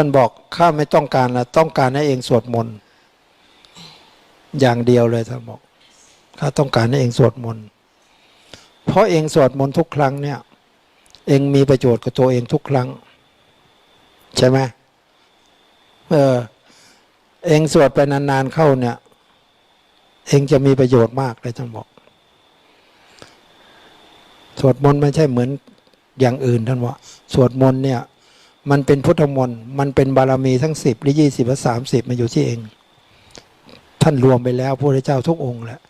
ท่านบอกข้าไม่ต้องการนะต้องการให้เองสวดมนต์อย่างเดียวเลยท่านบอกข้าต้องการให้เองสวดมนต์เพราะเองสวดมนต์ทุกครั้งเนี่ย เองมีประโยชน์กับตัวเองทุกครั้ง ใช่ไหมเออเองสวดไปนานๆเข้าเนี่ย เองจะมีประโยชน์มากเลยท่านบอก สวดมนต์ไม่ใช่เหมือนอย่างอื่นท่านว่า สวดมนต์เนี่ย มันเป็นพุทธมนต์มันเป็นบารมีทั้งสิบหรือยี่สิบหรือสามสิบมาอยู่ที่เอง ท่านรวมไปแล้วพระพุทธเจ้าทุกองค์แหละ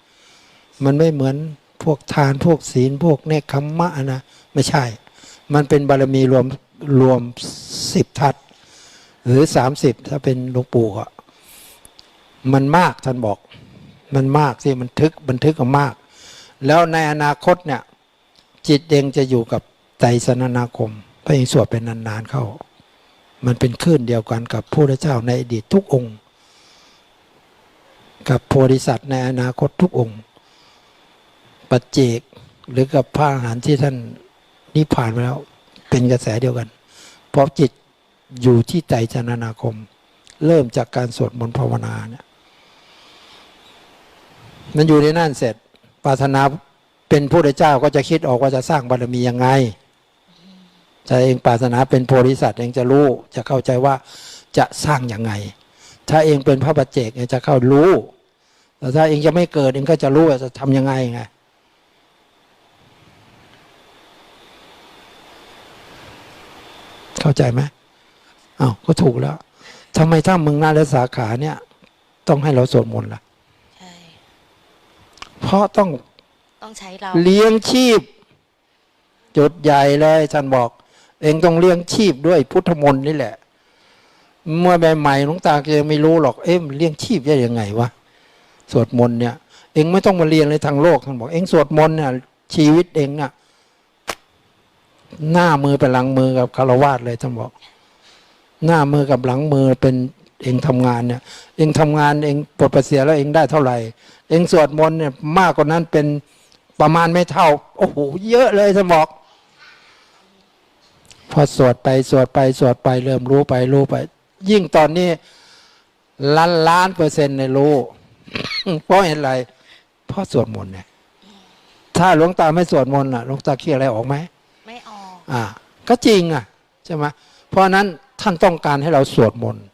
มันไม่เหมือนพวกทานพวกศีลพวกเนคขมมะนะไม่ใช่ มันเป็นบารมีรวมรวมสิบทัศหรือสามสิบถ้าเป็นหลวงปู่อะมันมากท่านบอก มันมากที่มันทึกบันทึกมาก แล้วในอนาคตเนี่ย จิตเองจะอยู่กับใจสนานาคมพระเองสวดเป็นนานๆเข้า มันเป็นคลื่นเดียวกันกับพระพุทธเจ้าในอดีตทุกองค์ กับโพธิสัตว์ในอนาคตทุกองค์ ปัจเจกหรือกับพระอรหันต์ที่ท่านนิพพานไปแล้ว เป็นกระแสเดียวกันเพราะจิตอยู่ที่ใจชนนาคม เริ่มจากการสวดมนต์ภาวนาเนี่ยมันอยู่ในนั่นเสร็จปรารถนาเป็นพระเจ้าก็จะคิดออกว่าจะสร้างบารมียังไง ถ้าเองปรารถนาเป็นโพธิสัตว์เองจะรู้จะเข้าใจว่าจะสร้างยังไง ถ้าเองเป็นพระปัจเจกเองจะเข้ารู้แต่ถ้าเองจะไม่เกิดเองก็จะรู้ว่าจะทำยังไงไงเข้าใจไหมอ้าวก็ถูกแล้วทำไมถ้ามึงนาและสาขาเนี่ย ต้องให้เราสวดมนต์ล่ะใช่เพราะต้องต้องใช้เราเลี้ยงชีพ จุดใหญ่เลยท่านบอก เองต้องเลี้ยงชีพด้วยพุทธมนต์นี่แหละ เมื่อใหม่ๆหลวงตาก็ยังไม่รู้หรอก เอ๊ะเลี้ยงชีพได้ยังไงวะสวดมนต์เนี่ย เองไม่ต้องมาเรียนเลยทางโลกท่านบอก เองสวดมนต์เนี่ยชีวิตเองน่ะ หน้ามือเป็นหลังมือกับคารวาสเลยท่านบอก หน้ามือกับหลังมือเป็นเองทำงานเนี่ย เองทำงานเองปลดประเกษียแล้วเองได้เท่าไหร่ เองสวดมนต์เนี่ยมากกว่านั้นเป็นประมาณไม่เท่า โอ้โหเยอะเลยท่านบอก อสวดไปสวดไปสวดไปเริ่มรู้ไปรู้ไป ยิ่งตอนนี้ล้านล้านเปอร์เซ็นต์ในรู้เพราะเห็นอะไรเพราะสวดมนต์เนี่ย ถ้าหลวงตาไม่สวดมนต์อะหลวงตาคิดอะไรออกไหมไม่ออก อ่า ก็จริงอะใช่ไหมเพราะฉะนั้นท่านต้องการให้เราสวดมนต์